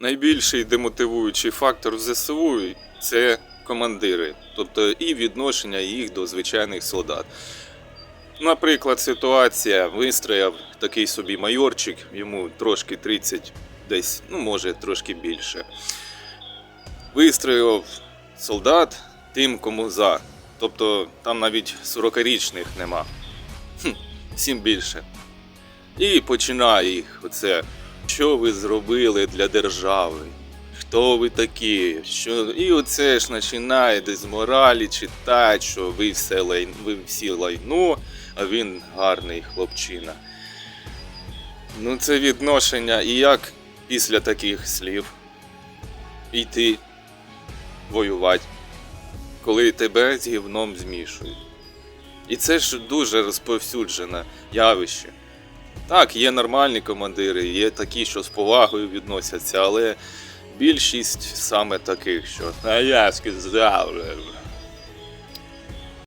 найбільший демотивуючий фактор в ЗСУ це командири, тобто і відношення їх до звичайних солдат. Наприклад, ситуація вистрояв такий собі майорчик, йому трошки 30, десь, ну може трошки більше. Вистроїв солдат тим, кому за. Тобто там навіть 40-річних нема. Хм, всім більше. І починає їх оце. Що ви зробили для держави? Хто ви такі? Що... І оце ж починає десь з моралі читати, що ви, все лай... ви всі лайно, а він гарний хлопчина. Ну, це відношення, і як після таких слів йти воювати, коли тебе з гівном змішують. І це ж дуже розповсюджене явище. Так, є нормальні командири, є такі, що з повагою відносяться, але більшість саме таких, що а я сказав. же».